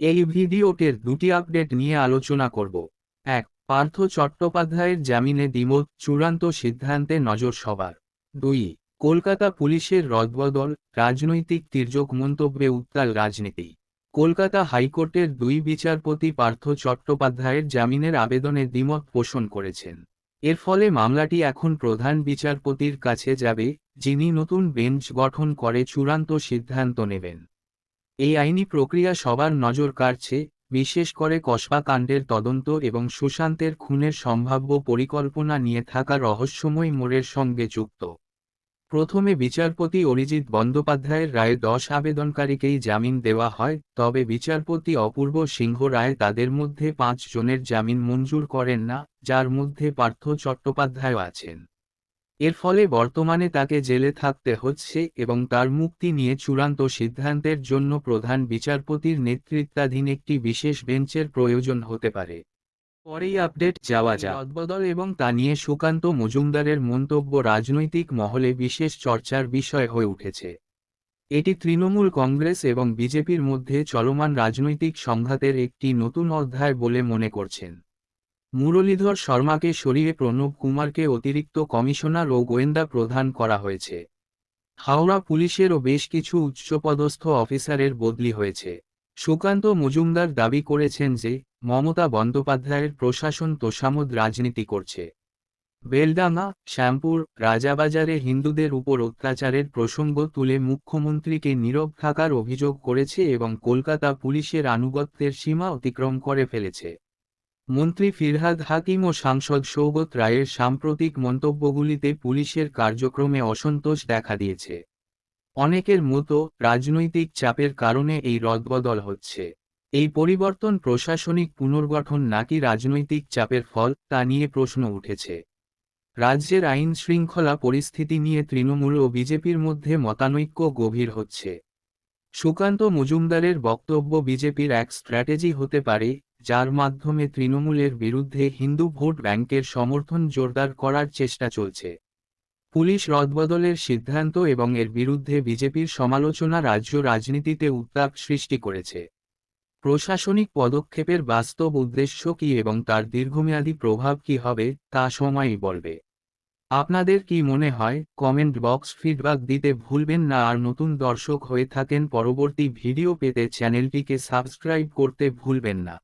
এই ভিডিওটির দুটি আপডেট নিয়ে আলোচনা করব। এক, পার্থ চট্টোপাধ্যায়ের জামিনে দ্বিমত, চূড়ান্ত সিদ্ধান্তে নজর সবার। দুই, কলকাতা পুলিশের রদবদল, রাজনৈতিক তির্যক মন্তব্যে উত্তাল রাজনীতি। কলকাতা হাইকোর্টের দুই বিচারপতি পার্থ চট্টোপাধ্যায়ের জামিনের আবেদনে দ্বিমত পোষণ করেছেন। এর ফলে মামলাটি এখন প্রধান বিচারপতির কাছে যাবে, যিনি নতুন বেঞ্চ গঠন করে চূড়ান্ত সিদ্ধান্ত নেবেন। এই আইনি প্রক্রিয়া সবার নজর কাড়ছে, বিশেষ করে কসবা কাণ্ডের তদন্ত এবং সুশান্তের খুনের সম্ভাব্য পরিকল্পনা নিয়ে থাকা রহস্যময় মোড়ের সঙ্গে যুক্ত। প্রথমে বিচারপতি অরিজিৎ বন্দ্যোপাধ্যায়ের রায়ে দশ আবেদনকারীকেই জামিন দেওয়া হয়, তবে বিচারপতি অপূর্ব সিংহ রায় তাদের মধ্যে পাঁচ জনের জামিন মঞ্জুর করেন না, যার মধ্যে পার্থ চট্টোপাধ্যায় আছেন। এর ফলে বর্তমানে তাকে জেলে থাকতে হচ্ছে এবং তার মুক্তি নিয়ে চূড়ান্ত সিদ্ধান্তের জন্য প্রধান বিচারপতির নেতৃত্বাধীন একটি বিশেষ বেঞ্চের প্রয়োজন হতে পারে। পরেই আপডেট, যাওয়া যাক। রদবদল এবং তা নিয়ে সুকান্ত মজুমদারের মন্তব্য রাজনৈতিক মহলে বিশেষ চর্চার বিষয় হয়ে উঠেছে। এটি তৃণমূল কংগ্রেস এবং বিজেপির মধ্যে চলমান রাজনৈতিক সংঘাতের একটি নতুন অধ্যায় বলে মনে করছেন। মুরলীধর শর্মাকে সরিয়ে প্রণব কুমারকে অতিরিক্ত কমিশনার ও গোয়েন্দা প্রধান করা হয়েছে। হাওড়া পুলিশেরও বেশ কিছু উচ্চপদস্থ অফিসারের বদলি হয়েছে। সুকান্ত মজুমদার দাবি করেছেন যে, মমতা বন্দ্যোপাধ্যায়ের প্রশাসন তোষামোদ রাজনীতি করছে। বেলডাঙ্গা, শ্যামপুর, রাজাবাজারে হিন্দুদের উপর অত্যাচারের প্রসঙ্গ তুলে মুখ্যমন্ত্রীকে নীরব থাকার অভিযোগ করেছে এবং কলকাতা পুলিশের আনুগত্যের সীমা অতিক্রম করে ফেলেছে। মন্ত্রী ফিরহাদ হাকিম ও সাংসদ সৌগত রায়ের সাম্প্রতিক মন্তব্যগুলিতে পুলিশের কার্যক্রমে অসন্তোষ দেখা দিয়েছে। অনেকের মতো রাজনৈতিক চাপের কারণে এই রদবদল হচ্ছে। এই পরিবর্তন প্রশাসনিক পুনর্গঠন নাকি রাজনৈতিক চাপের ফল, তা নিয়ে প্রশ্ন উঠেছে। রাজ্যের আইন শৃঙ্খলা পরিস্থিতি নিয়ে তৃণমূল ও বিজেপির মধ্যে মতানৈক্য গভীর হচ্ছে। সুকান্ত মজুমদারের বক্তব্য বিজেপির এক স্ট্র্যাটেজি হতে পারে যার মাধ্যমে তৃণমূলের বিরুদ্ধে হিন্দু ভোট ব্যাংকের সমর্থন জোরদার করার চেষ্টা চলছে। পুলিশ রদবদলের সিদ্ধান্ত এবং এর বিরুদ্ধে বিজেপির সমালোচনা রাজ্য রাজনীতিতে উত্তাপ সৃষ্টি করেছে। প্রশাসনিক পদক্ষেপের বাস্তব উদ্দেশ্য কি এবং তার দীর্ঘমেয়াদী প্রভাব কি হবে, তা সময়ই বলবে। আপনাদের কি মনে হয়, কমেন্ট বক্স ফিডব্যাক দিতে ভুলবেন না আর নতুন দর্শক হয়ে থাকেন পরবর্তী ভিডিও পেতে চ্যানেলটিকে সাবস্ক্রাইব করতে ভুলবেন না।